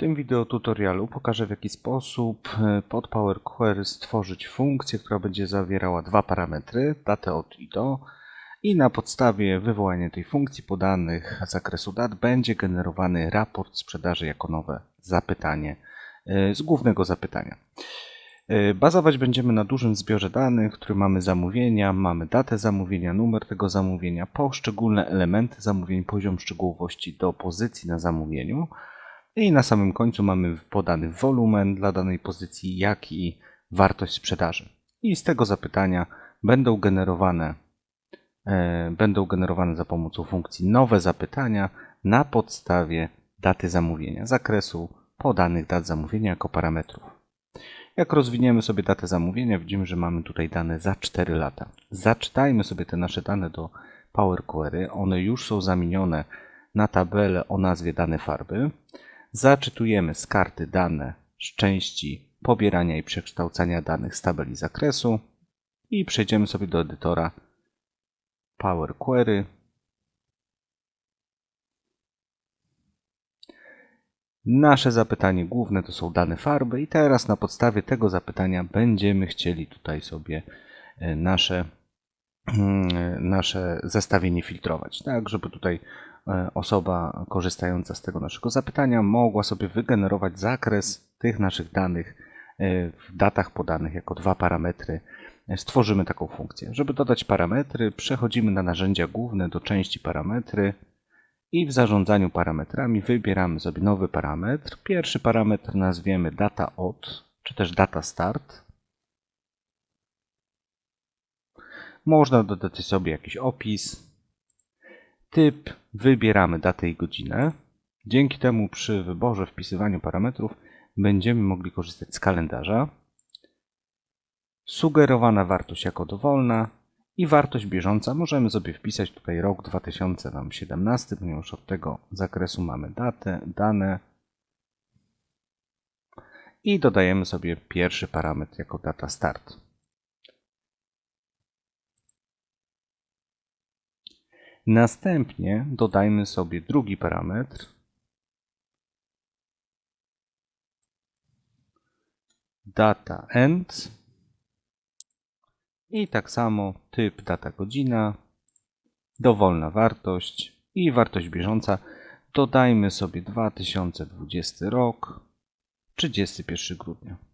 tym wideo tutorialu pokażę w jaki sposób e, pod Power Query stworzyć funkcję, która będzie zawierała dwa parametry, datę od i do i na podstawie wywołania tej funkcji podanych z zakresu dat będzie generowany raport sprzedaży jako nowe zapytanie e, z głównego zapytania. E, bazować będziemy na dużym zbiorze danych, w którym mamy zamówienia, mamy datę zamówienia, numer tego zamówienia, poszczególne elementy zamówień, poziom szczegółowości do pozycji na zamówieniu, i na samym końcu mamy podany wolumen dla danej pozycji, jak i wartość sprzedaży. I z tego zapytania będą generowane, e, będą generowane za pomocą funkcji nowe zapytania na podstawie daty zamówienia, zakresu podanych dat zamówienia jako parametrów. Jak rozwiniemy sobie datę zamówienia, widzimy, że mamy tutaj dane za 4 lata. Zaczytajmy sobie te nasze dane do Power Query. One już są zamienione na tabelę o nazwie dane farby. Zaczytujemy z karty dane z części pobierania i przekształcania danych z tabeli zakresu i przejdziemy sobie do edytora Power Query. Nasze zapytanie główne to są dane farby i teraz na podstawie tego zapytania będziemy chcieli tutaj sobie e, nasze, mm, nasze zestawienie filtrować, tak, żeby tutaj E, osoba korzystająca z tego naszego zapytania mogła sobie wygenerować zakres tych naszych danych e, w datach podanych jako dwa parametry. E, stworzymy taką funkcję. Żeby dodać parametry, przechodzimy na narzędzia główne do części parametry i w zarządzaniu parametrami wybieramy sobie nowy parametr. Pierwszy parametr nazwiemy data od, czy też data start. Można dodać sobie jakiś opis, typ, wybieramy datę i godzinę. Dzięki temu przy wyborze, wpisywaniu parametrów będziemy mogli korzystać z kalendarza. Sugerowana wartość jako dowolna i wartość bieżąca możemy sobie wpisać tutaj rok 2017, ponieważ od tego zakresu mamy datę, dane i dodajemy sobie pierwszy parametr jako data start. Następnie dodajmy sobie drugi parametr. Data end. I tak samo typ data godzina, dowolna wartość i wartość bieżąca. Dodajmy sobie 2020 rok, 31 grudnia.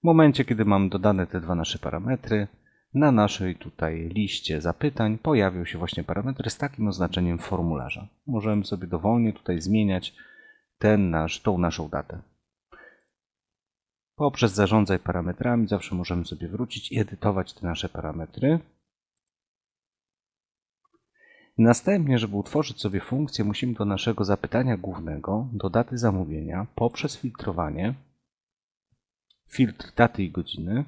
W momencie, kiedy mamy dodane te dwa nasze parametry, na naszej tutaj liście zapytań pojawią się właśnie parametry z takim oznaczeniem formularza. Możemy sobie dowolnie tutaj zmieniać ten nasz, tą naszą datę. Poprzez zarządzaj parametrami zawsze możemy sobie wrócić i edytować te nasze parametry. Następnie, żeby utworzyć sobie funkcję, musimy do naszego zapytania głównego, do daty zamówienia, poprzez filtrowanie filtr daty i godziny.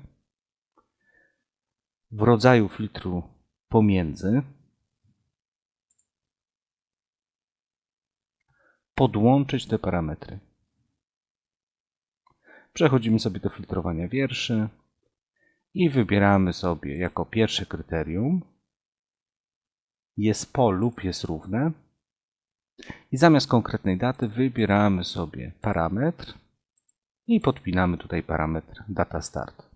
W rodzaju filtru pomiędzy podłączyć te parametry. Przechodzimy sobie do filtrowania wierszy i wybieramy sobie jako pierwsze kryterium jest po lub jest równe i zamiast konkretnej daty wybieramy sobie parametr i podpinamy tutaj parametr data start.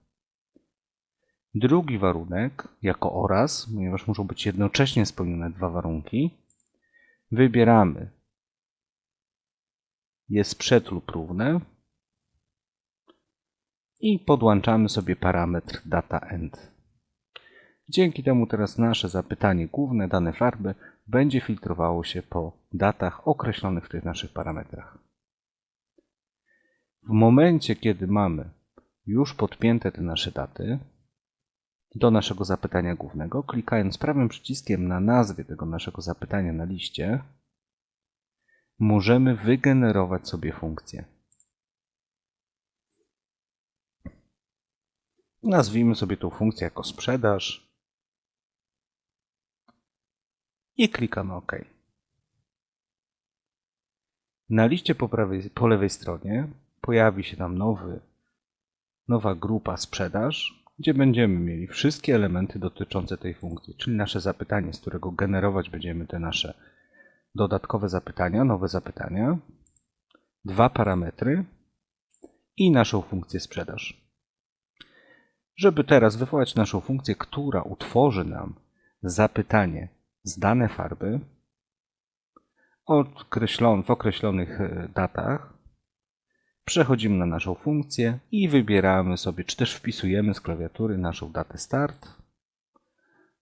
Drugi warunek jako oraz, ponieważ muszą być jednocześnie spełnione dwa warunki, wybieramy jest przed lub równe i podłączamy sobie parametr data end. Dzięki temu teraz nasze zapytanie główne, dane farby, będzie filtrowało się po datach określonych w tych naszych parametrach. W momencie, kiedy mamy już podpięte te nasze daty do naszego zapytania głównego, klikając prawym przyciskiem na nazwie tego naszego zapytania na liście, możemy wygenerować sobie funkcję. Nazwijmy sobie tą funkcję jako sprzedaż i klikamy OK. Na liście po, prawej, po lewej stronie pojawi się tam nowy, nowa grupa sprzedaż, gdzie będziemy mieli wszystkie elementy dotyczące tej funkcji, czyli nasze zapytanie, z którego generować będziemy te nasze dodatkowe zapytania, nowe zapytania, dwa parametry i naszą funkcję sprzedaż. Żeby teraz wywołać naszą funkcję, która utworzy nam zapytanie z dane farby określon, w określonych e, datach, przechodzimy na naszą funkcję i wybieramy sobie, czy też wpisujemy z klawiatury naszą datę start.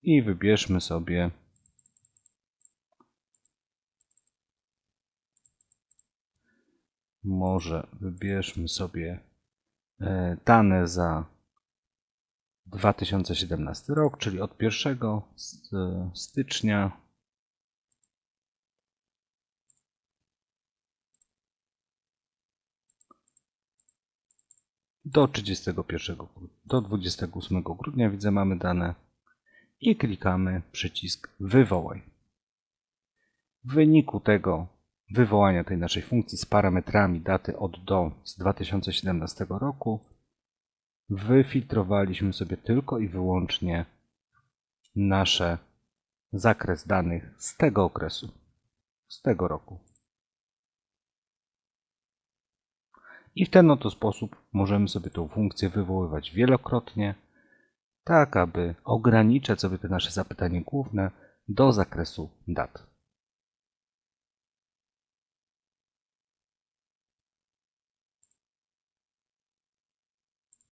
I wybierzmy sobie może wybierzmy sobie e, dane za 2017 rok, czyli od 1 s- stycznia do 31 gru- do 28 grudnia widzę mamy dane i klikamy przycisk wywołaj. W wyniku tego wywołania tej naszej funkcji z parametrami daty od do z 2017 roku wyfiltrowaliśmy sobie tylko i wyłącznie nasze zakres danych z tego okresu, z tego roku. I w ten oto sposób możemy sobie tą funkcję wywoływać wielokrotnie, tak aby ograniczać sobie te nasze zapytanie główne do zakresu dat.